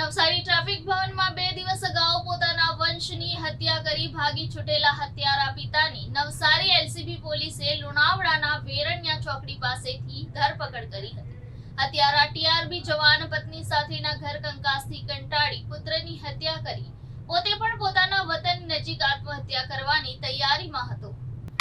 Navsari traffic ભવનમાં બે દિવસ અગાઉ પોતાના વંશની હત્યા કરી ભાગી છૂટેલા હત્યારા પિતાની નવસારી એલસીબી પોલીસે લુણાવડાના વેરણ્યા ચોકડી પાસેથી ધરપકડ કરી હતી. હત્યારા ટીઆરબી જવાન પત્ની સાથેના ઘર કંકાસથી કંટાળી પુત્રની હત્યા કરી પોતે પણ પોતાના વતન નજીક આત્મહત્યા કરવાની તૈયારીમાં હતો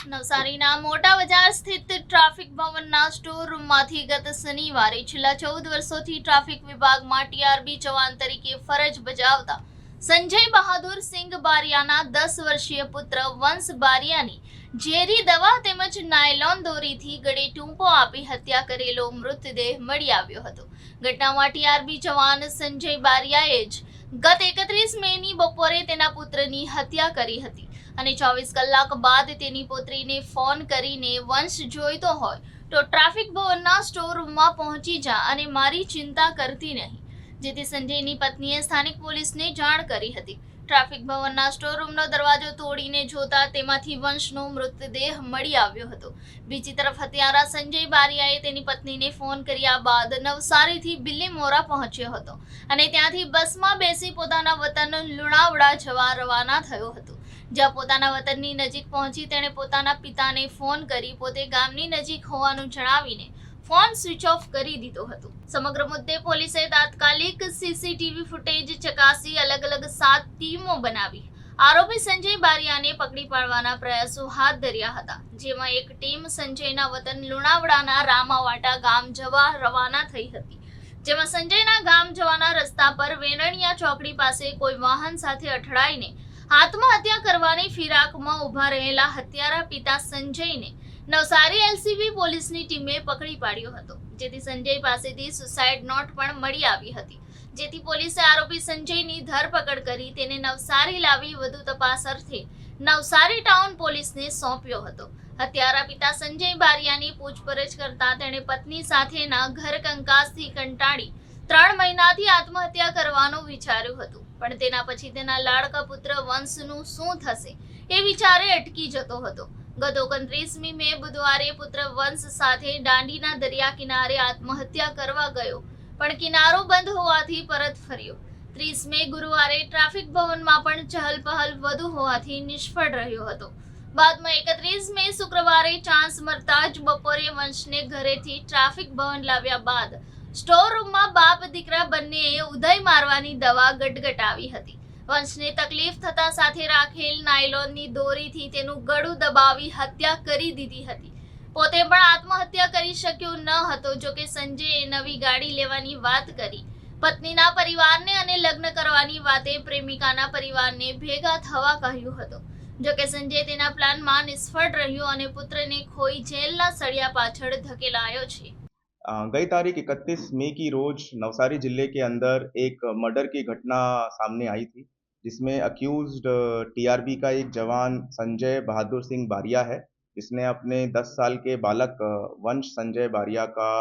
નવસારીના મોટા બજાર સ્થિત ટ્રાફિક ભવનના સ્ટોર રૂમમાંથી ગત શનિવારે છેલ્લા ચૌદ વર્ષોથી ટ્રાફિક વિભાગમાં ટીઆરબી જવાન તરીકે ફરજ બજાવતા સંજય બહાદુર સિંઘ બારિયાના દસ વર્ષીય પુત્ર વંશ બારિયાની ઝેરી દવા તેમજ નાયલોન દોરીથી ગળે ટૂંપો આપી હત્યા કરેલો મૃતદેહ મળી આવ્યો હતો. ઘટનામાં ટીઆરબી જવાન સંજય બારિયાએ જ ગત એકત્રીસ મેની બપોરે તેના પુત્રની હત્યા કરી હતી. અને ચોવીસ કલાક બાદ તેની પુત્રીને ફોન કરીને વંશ જોઈતો હોય તો ટ્રાફિક ભવનના સ્ટોર રૂમમાં પહોંચી જા અને મારી ચિંતા કરતી નહીં. જેથી સંજયની પત્નીએ સ્થાનિક પોલીસને જાણ કરી હતી. ટ્રાફિક ભવનના સ્ટોર રૂમનો દરવાજો તોડીને જોતા તેમાંથી વંશનો મૃતદેહ મળી આવ્યો હતો. બીજી તરફ હત્યારા સંજય બારિયાએ તેની પત્નીને ફોન કર્યા બાદ નવસારીથી બિલ્લીમોરા પહોંચ્યો હતો અને ત્યાંથી બસમાં બેસી પોતાના વતન લુણાવડા જવા રવાના થયો હતો. જ્યાં પોતાના વતનની નજીક પહોંચી તેણે પોતાના પિતાને ફોન કરી પોતે ગામની નજીક હોવાનું જણાવીને ફોન સ્વિચ ઓફ કરી દીધો હતો. સમગ્ર મુદ્દે પોલીસે તાત્કાલિક સીસીટીવી ફૂટેજ ચકાસી અલગ અલગ સાત ટીમો બનાવી. આરોપી સંજય બારિયાને પકડી પાડવાના પ્રયાસો હાથ ધર્યા હતા, જેમાં એક ટીમ સંજયના વતન લુણાવડાના રામાવાટા ગામ જવા રવાના થઈ હતી. જેમાં સંજયના ગામ જવાના રસ્તા પર વેરણિયા ચોકડી પાસે કોઈ વાહન સાથે અથડાઈને આત્મહત્યા કરવાની ફિરાકમાં ઊભા રહેલા હત્યારા પિતા સંજયને નવસારી એલસીબી પોલીસની ટીમે પકડી પાડ્યો હતો, જેથી સંજય પાસેથી સુસાઇડ નોટ પણ મળી આવી હતી. જેથી પોલીસે આરોપી સંજયની ધરપકડ કરી તેને નવસારી લાવી વધુ તપાસ અર્થે નવસારી ટાઉન પોલીસને સોંપ્યો હતો. હત્યારા પિતા સંજય બારિયાની પૂછપરછ કરતા તેણે પત્ની સાથેના ઘર કંકાસથી કંટાળી ત્રણ મહિનાથી આત્મહત્યા કરવાનું વિચાર્યું હતું. પણ તેના પછી તેના લાડકા પુત્ર વંશનું શું થશે એ વિચારે અટકી જતો હતો. ગત ઓગણત્રીસમી મે બુધવારે પુત્ર વંશ સાથે દાંડીના દરિયા કિનારે આત્મહત્યા કરવા ગયો. પણ કિનારો બંધ હોવાથી પરત ફર્યો. ત્રીસ મે ગુરુવારે ટ્રાફિક ભવનમાં પણ ચહલપહલ વધુ હોવાથી નિષ્ફળ રહ્યો હતો. બાદમાં એકત્રીસ મે શુક્રવારે ચાન્સ મળતા જ બપોરે વંશને ઘરેથી ટ્રાફિક ભવન લાવ્યા બાદ સ્ટોર રૂમમાં બાપ દીકરા બંનેએ ઉદય મારવાની દવા ગટગટાવી હતી. વંશને તકલીફ થતા સાથે રાખેલ નાયલોનની દોરીથી તેનું ગળું દબાવી હત્યા કરી દીધી હતી. પોતે પણ આત્મહત્યા કરી શક્યો ન હતો, જો કે સંજયે નવી ગાડી લેવાની વાત કરી. પત્નીના પરિવારને અને લગ્ન કરવાની વાતે પ્રેમિકાના પરિવારને ભેગા થવા કહ્યું હતું. જો કે સંજય તેના પ્લાનમાં નિષ્ફળ રહ્યો અને પુત્રને ખોઈ જેલના સળિયા પાછળ ધકેલાયો છે. गई तारीख 31 मई की रोज नवसारी ज़िले के अंदर एक मर्डर की घटना सामने आई थी, जिसमें अक्यूज्ड टीआरबी का एक जवान संजय बहादुर सिंह बारिया है, जिसने अपने 10 साल के बालक वंश संजय बारिया का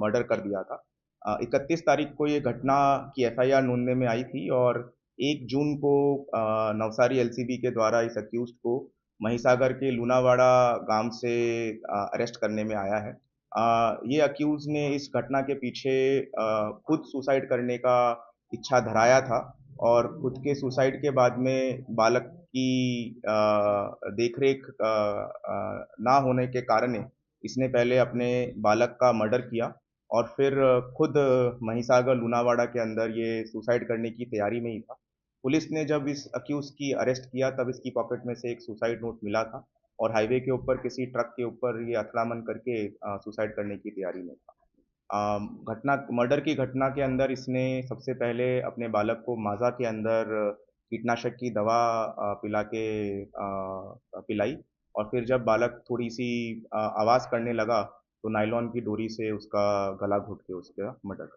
मर्डर कर दिया था। इकतीस तारीख को ये घटना की एफआईआर नूंदने में आई थी और एक जून को नवसारी एलसीबी के द्वारा इस अक्यूज को महिसागर के लूनावाड़ा गाँव से अरेस्ट करने में आया है। ये अक्यूज ने इस घटना के पीछे खुद सुसाइड करने का इच्छा धराया था और खुद के सुसाइड के बाद में बालक की देखरेख ना होने के कारण इसने पहले अपने बालक का मर्डर किया और फिर खुद महिसागर लूनावाड़ा के अंदर ये सुसाइड करने की तैयारी में ही था। पुलिस ने जब इस अक्यूज की अरेस्ट किया, तब इसकी पॉकेट में से एक सुसाइड नोट मिला था और हाईवे के ऊपर, किसी ट्रक के ऊपर ये अतलामन करके सुसाइड करने की तैयारी में था। घटना, मर्डर की घटना के अंदर इसने सबसे पहले अपने बालक को माजा के अंदर कीटनाशक की दवा पिला के पिलाई और फिर जब बालक थोड़ी सी आवाज़ करने लगा तो नायलॉन की डोरी से उसका गला घुट के उसका मर्डर कर